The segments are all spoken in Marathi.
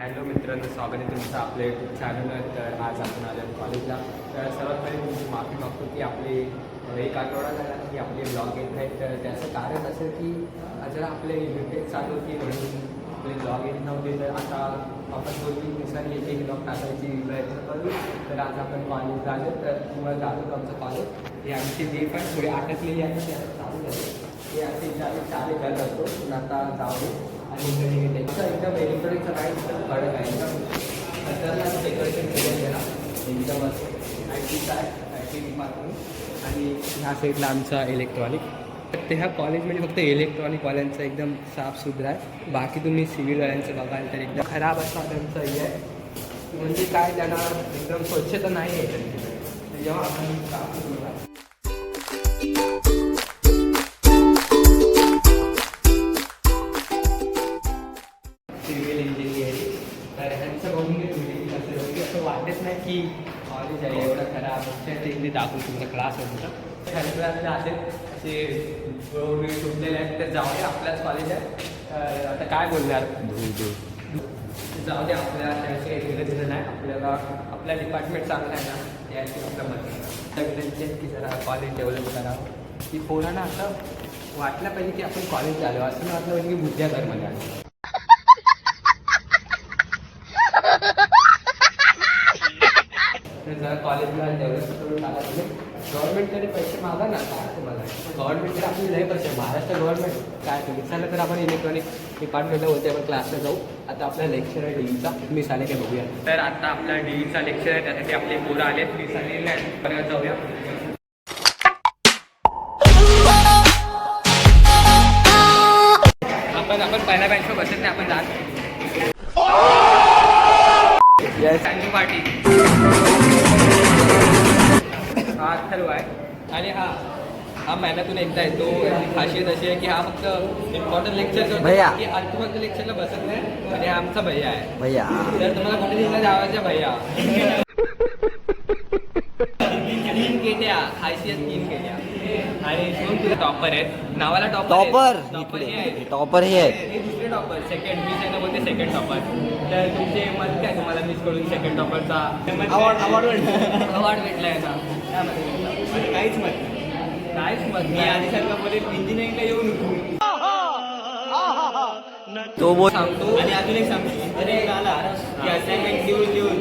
हॅलो मित्रांनो स्वागत आहे तुमचं आपल्या यूट्यूब चॅनलवर तर आज आपण आलो कॉलेजला तर सर्वात पहिले तुमची माफी मागतो की आपले एक आठवडा झाला की आपले ब्लॉग येत नाहीत. तर त्याचं कारण असं की जरा आपले युट्यूब चालू होती म्हणून आपले ब्लॉग येत नव्हते. तर आता आपण दोन तीन दिवसांनी एक एक ब्लॉग टाकायची प्रयत्न करू. तर आज आपण कॉलेजला आलो तर तुम्हाला दाखवतो आमचं कॉलेज हे आमची जे पण पुढे अटकलेली आहे ते आता चालू झाले. हे असे आम्ही चालू घर असतो नाता आता जाऊ. आणि इकडे त्यांचं एकदम इलेक्ट्रॉनिकचं काही एकदम कडक आहे. एकदम खतरनाक डेकोरेशन केलं आहे एकदम असं. आय टी काय आय टी डिपार्टमेंट आणि ह्या साईडला आमचा इलेक्ट्रॉनिक तर ह्या कॉलेजमध्ये म्हणजे फक्त इलेक्ट्रॉनिकवाल्यांचं एकदम साफसुथरं आहे. बाकी तुम्ही सिव्हिलवाल्यांचं बघाल तर एकदम खराब असा त्यांचं हे आहे. म्हणजे काय त्यांना एकदम स्वच्छता नाही आहे त्यांची. जेव्हा आपण साफसुथरं सिव्हिल इंजिनिअरिंग तर ह्यांचं बघून मी कसं म्हणजे असं वाटत नाही की कॉलेज आहे एवढं खराब. त्यांनी ते दाखवून तुमचा क्लास आहे तुमचा खरं असेल असे रोड सुटलेले आहेत. तर जाऊ दे आपल्याच कॉलेज आहे तर आता काय बोलणार? जाऊ दे आपल्या त्याविषयी नाही आपल्याला आपला डिपार्टमेंट चांगला आहे ना याची आपलं मत सगळ्यांचे की जरा कॉलेज डेव्हलप करावं की पोरांना असं वाटलं पाहिजे की आपण कॉलेज आलो. असं वाटलं पाहिजे की बुद्ध्या घरमध्ये आलो. तर जरा कॉलेजला डेव्हलप करून टाका तुम्ही. गव्हर्नमेंटकडे पैसे मागा ना काय तुम्हाला? गव्हर्नमेंटकडे आपली लय पैसे महाराष्ट्र गव्हर्नमेंट काय तुम्ही? चला तर आपण इलेक्ट्रॉनिक डिपार्टमेंटला होते आपण क्लासला जाऊ. आता आपला लेक्चर आहे डीईचा तुम्ही साले काय बघूया. तर आता आपला डीईचा लेक्चर आहे त्यासाठी आपले पोरं आले मी आहेत परत जाऊया. आपण आपण पहिल्या बँकवर बसत नाही आपण जात. थँक्यू पार्टी हा ठरव आहे आणि हा हा महिन्यातून एकदा येतो. याची खासियत अशी आहे की हा फक्त इम्पॉर्टंट लेक्चर करतो भैया. की अल्टिमेट लेक्चरला बसत नाही. आणि हा आमचा भैया आहे. भैया. तर तुम्हाला कुठे दिसला जावायचा भैया? तीन केट्या. खासियत तीन केट्या. आणि दोन तुझे टॉपर आहेत. नावाला टॉपर टॉपर टॉपर हे टॉपर हे आहेत. हे दुसरे टॉपर सेकंड मी त्यांना बोलते सेकंड टॉपर तर तुमचे मत काय तुम्हाला मिस करून सेकंड टॉपरचा अवॉर्ड अवॉर्ड अवॉर्ड भेटला. याचा? काहीच मत काहीच मत मी आधी बोलेल इंजिनिअरिंगला येऊ नको तो बोल. सांगतो आणि अजून एक सांगतो अरे आला की असाइनमेंट लिहून लिहून.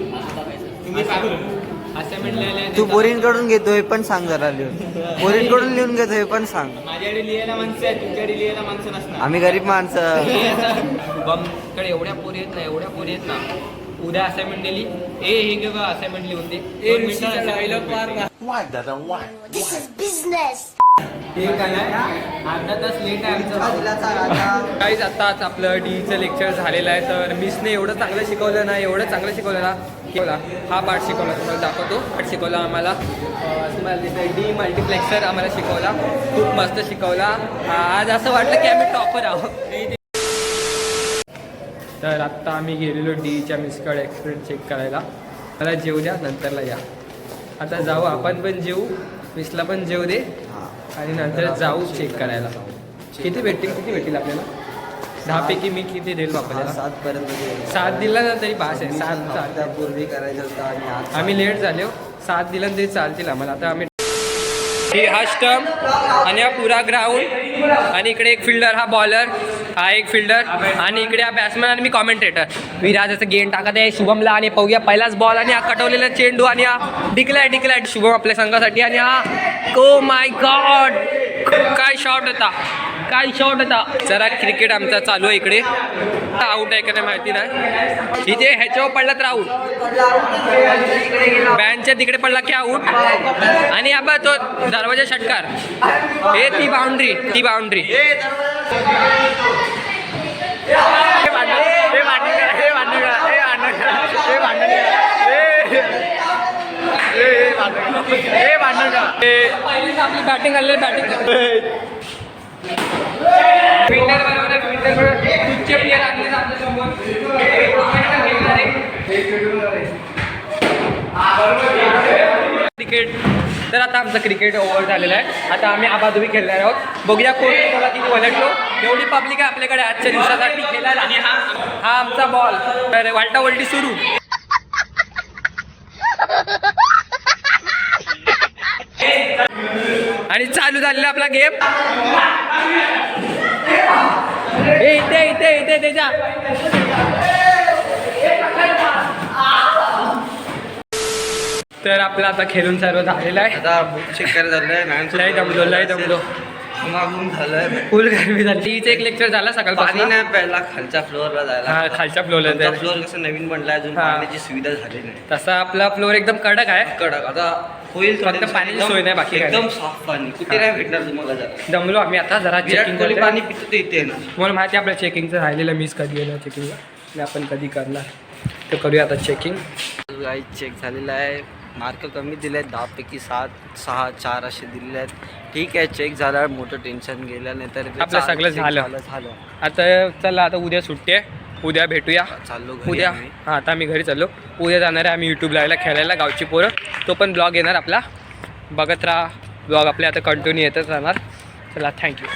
तुम्ही असाइनमेंट तू बोरींकडून घेतोय पण सांग जरा लिहून. बोरींकडून लिहून घेतोय पण सांग. माझ्याकडे लिहायला माणसं आहे तुमच्याकडे लिहायला माणसं नसणार. आम्ही गरीब माणसं. शुभमकडे एवढ्या पोरी येत ना एवढ्या पोरी येत ना उद्या असाइनमेंट दिली. ए हे घे असाइनमेंट लिहून दे. ते काय अर्धा तास लेट आहे आमचं. काहीच आत्ताच आपलं डीचं लेक्चर झालेलं आहे तर मिसने एवढं चांगलं शिकवलं ना एवढं चांगलं शिकवलं ना की मला हा पार्ट शिकवला तुम्हाला दाखवतो. पार्ट शिकवला आम्हाला. तुम्हाला डी मल्टिप्लेक्सर आम्हाला शिकवला. खूप मस्त शिकवला. आज असं वाटलं की आम्ही टॉपर आहोत. तर आत्ता आम्ही गेलेलो डीच्या मिसकड एक्सपिरियन्स चेक करायला. मला जेव द्या नंतरला या. आता जाऊ आपण पण जेऊ मिसला पण जेव दे. आणि नंतर जाऊ चेक करायला. किती भेटतील किती भेटतील आपल्याला? दहापैकी मी किती देईल आपल्याला? सात पर्यंत सात दिला ना तरी पास आहे. सात सात पूर्वी करायचं आम्ही लेट झालो सात दिला तरी चालतील आम्हाला. आता आम्ही ही हा स्टंप आणि हा पुरा ग्राउंड आणि इकडे एक फिल्डर हा बॉलर हा एक फिल्डर आणि इकडे हा बॅट्समॅन आणि मी कॉमेंटेटर विराजाचं गेम टाकत आहे. शुभमला आणि पाहूया पहिलाच बॉल आणि हा कटवलेला चेंडू आणि हा डिकलाय डिक्लाय शुभम आपल्या संघासाठी. आणि हा ओ माय गॉड काय शॉट होता. काय शॉट होता? जरा क्रिकेट आमचा चालू आहे इकडे. आऊट आहे का नाही माहिती नाही. इथे ह्याच्यावर पडला तर आऊट बँडच्या तिकडे पडला की आऊट आणि आपण तो दरवाजा षटकार. हे ती बाउंड्री ती बाउंड्री आपली बॅटिंग आलेली बॅटिंग क्रिकेट तर आता आमचं क्रिकेट ओव्हर झालेलं आहे. आता आम्ही आबाधुबी खेळणार आहोत. बघूया कोण कोणाला किती वलटलो एवढी पब्लिक आहे आपल्याकडे आजच्या दिवसासाठी खेळायला. आणि हा हा आमचा बॉल तर वालटावलटी सुरू. आणि चालू झालेला आपला गेम ए इथे इथे इथे त्याच्या तर आपलं आता खेळून सर्व झालेलं आहे. आता बुक चेक करायला झालंय मॅम लय दमलो लय दमलो. मागून झालंय फुल गरमी झाली. एक लेक्चर झाला पाणी सकाळपासून नाही प्यायला खालच्या फ्लोअरला हा जायला. खालच्या फ्लोअरला फ्लोअर तर फ्लोअर कसं नवीन बनलाय अजून. पाण्याची सुविधा झाली नाही. तसा आपला फ्लोअर एकदम कडक आहे. कडक. आता होईल फक्त पाण्याची सोय नाही, बाकी काय एकदम. साफ पाणी. कुठे नाही भेटणार तुम्हाला जरा. दमलो आम्ही आता जरा विराट चेकिंग कोहली पाणी पितो ते इथे ना मला माहिती आहे आपल्या चेकिंगचं राहिलेलं मिस कधी येणार चेकिंगला आपण कधी करणार? तर करूया आता चेकिंग चेक झालेला आहे. मार्क कमी दिले आहेत दहापैकी सात सहा चार असे दिलेले आहेत. ठीक आहे चेक झाला. मोठं टेन्शन गेलं नाही तर आपलं सगळं. झालं झालं. आता चला आता उद्या सुट्टी आहे. उद्या भेटूया. चाललो उद्या. हां आता आम्ही घरी चाललो. उद्या जाणार आहे आम्ही यूट्यूब लावायला खेळायला गावची पोरं. तो पण ब्लॉग येणार आपला. बघत राहा. ब्लॉग आपले आता कंटिन्यू येतच राहणार. चला थँक्यू